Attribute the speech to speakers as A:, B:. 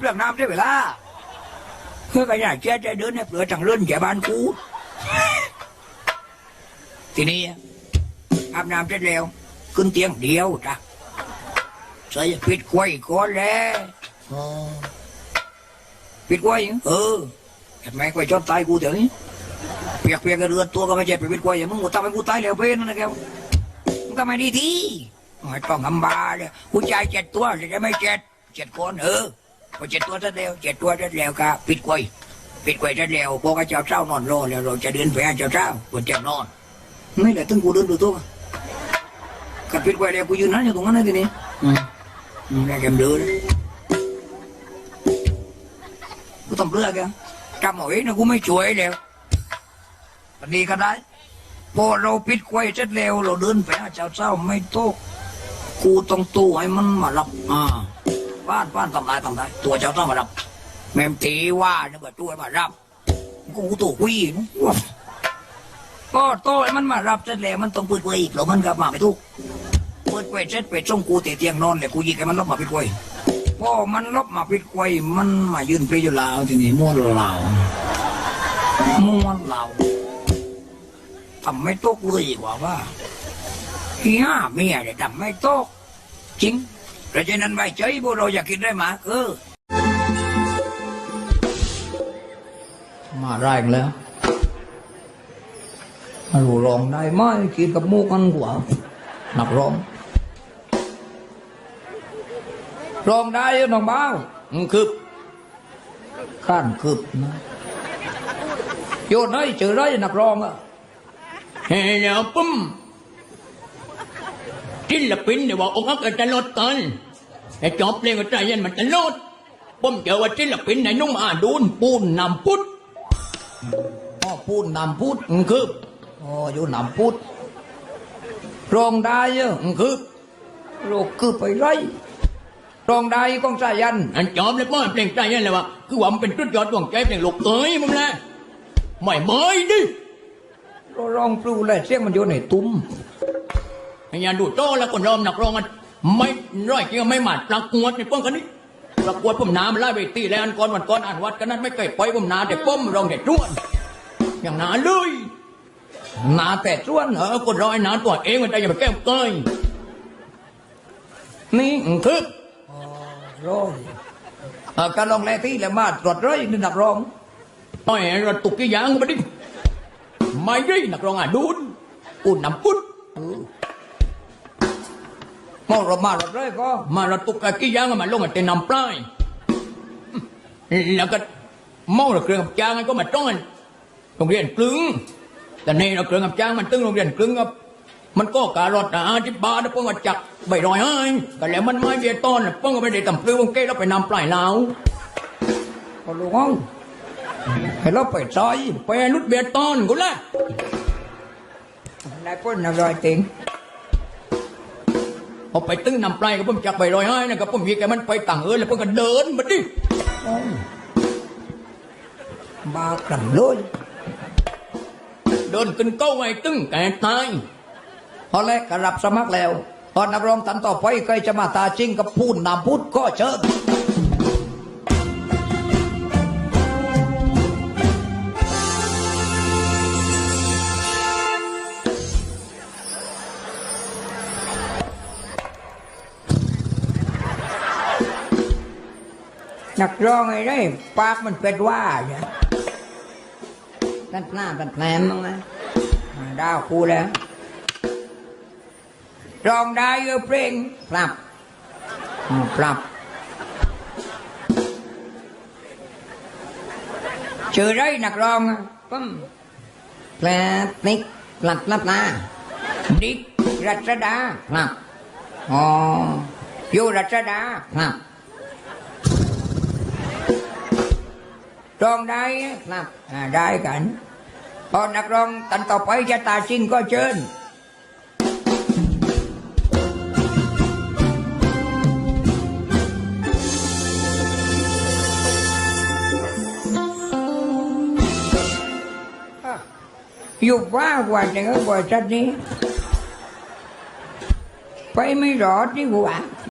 A: เรื่องน้ำได้เวลาเพื่อก็อยากแจ้ใจเดินให้เปลือจังเลื่อนแก่บ้านกูทีนี้อาบน้ำเสร็จแล้ว ขึ้นเตียงเดียวจ้ะใส่ปิดกล้วยก่อนแล้วปิดกล้วยเออเห็นไหมกล้วยจอดตายกูเดี๋ยวนี้เปียกเปียกๆกระเรือนตัวก็ไม่ใช่ไปปิดกล้วยอย่างมึงกูทำให้กูตายแล้วเป็นนะแกวมึงทำไมดีทีไม่ต้องทำบาเลยกูจ่ายเจ็ดตัวจะไม่เจ็ดเจ็ดคนเออ พอเจ็ดตัวเสร็จแล้วเจ็ดตัวเสร็จแล้วก็ปิดกวยปิดกวยเสร็จแล้วพวกก็เจ้าเจ้านอนรอแล้วเราจะเดินไปหาเจ้าเจ้าบนเจ้านอนไม่เลยตึงกูเดินดูตัวกัดปิดไว้แล้วกูยืนนั่นอยู่ตรงนั้นเลยทีนี้อืมอืมแล้แกมเดินกูต้องเลือกแกจำเอาไว้นะกูไม่ช่วยแล้ววันนี้ก็ได้พอเราปิดไว้เสร็จแล้วเราเดินไปหาเจ้าเจ้าไม่โตกูต้องตู้ให้มันมารับอ่า บ้านบ้านทำได้ทำได้ตัวเจ้าเจ้ามารับแม่ตีว่าเนี่ยว่าตัวมารับกูตู้กุยนะก็โต้มันมารับเสร็จแล้วมันต้องเปิดเผยอีกแล้วมันกลับมาไม่ถูกเปิดเผยเสร็จไปส่งกูเตีเตียงนอนเลยกูยิงให้มันลบมาปิดกวยพอมันลบมาปิดกวยมันมายืนปีอยู่ลาวทีนี้ม้วนลาวม้วนลาวทำไม่ตกเลยกว่าว่าเฮียเมียเนี่ยทำไม่ตกจริง เพราะฉะนั้นไว้ใจพวกเราอยากกินได้หมาเออมาแรงแล้วมารู้ร้องได้ไหมกินกับมูกันกว่าหนักร้องร้องได้ยังน้องบ้าวอืมคืบข้านคืบนะโยนได้เจอได้นักร้องอะ
B: เฮ้ยปุ๊ม ศิลปินเนี่ยว่าองค์อักจะลดกันไอ้จอบเพลงก็ใจเย็นมันจะลดผมเจอว่าศิลปินในนุ่มอาดูนปูนนำพุทธ
A: พ่อพูดนำพูด
B: อืมคือ
A: อ๋ออยู่นำพูดร้องได้เยอะ
B: อืมคือ
A: โลกคือไปไรรองได้ก้องสายัน
B: อันจอบเลยป้อนเพลงใจเย็นเลยว่าคือว่ามันเป็นจุดยอดดวงใจเพลงลูกเอ้ยมึงแหละไม่เมยดิ
A: ร้องปลูเลยเสียงมันอยู่ในตุ้ม
B: อ้ยาดูโตแล้วคนรอมนักร้องกันไม่ร้อยจริงไม่หมัดประกวดในป้องกันนี้ประกวดผมน้ำไล่เวทีแล้วอันก่อนวันก่อนอ่านวัดกันนั้นไม่เคยปล่อยผมน้ำแต่ป้อมร้องแต่จ้วนอย่างหนาเลย
A: หนาแต่ส่วน
B: เออคนร้อยหนาตัวเองมันได้อย่าไปแก้มเกย
A: นี่
B: อืมคือ
A: ร้องเอ่อการลองแลที่แล้วมาตรวจร้อยนี่นักร้อง
B: ต่อยเราตุกกี่อยางมาดิไม่ได้นักร้องอะดูนอุ่นน้ำพุด
A: มองเรามาตรวจร้อยก็
B: มาเราตุกกี่อยางมาลงมาเต็นน้ำปลายแล้วก็เมาเราเครื่องกับจางก็มาต้อนโรงเรียนกลึงแต่นี่เราเครื่องกับจางมันตึงโรงเรียนกลึงครับมันก็การอดอาที่บาร์นะเพิ่งมาจักใบรอยให้ก็แล้วมันไม่เบียต้อนเพิ่งก็ไม่ได้ตำปลือวงเก้แล้วไปนำปลายลาว
A: พอลูกห้องให้เราไปซอย
B: ไปนุดเบียต้อนกูละ
A: ได้พ้นอร่อยจริง
B: พอไปตึ้งนำปลายก็ผมจักใบรอยให้นะครับผมวีแกมันไปต่างเอินแล้วเพิ่งก็เดินมาดิ
A: บากันเลย
B: เดินขึ้นเก้าไว้ตึ้งแกตาย
A: พอแล้วก็รับสมัครแล้ว ตอนนักร้องตันต่อไปใครจะมาตาจริงกับพูดนำพูดก็เชิญ นักร้องไอ้ได้ปากมันเป็นว่าเนี่ยนั่นหน้าตันแผลมมั้งนะดาวคูแล้วร้องได้เออเพลงปรับอืมปรับชื่อไรนักร้องอะปึ้มแปลนิกหลัดลับนาดิกรัชดาครับอ๋ออยู่รัชดาครับ ร้องได้ครับได้กันพอนักร้องตันต่อไปจะตาชิงก็เชิญอยู่ว่ากว่าจะก็บริษัทนี้ไปไม่รอดที่หัว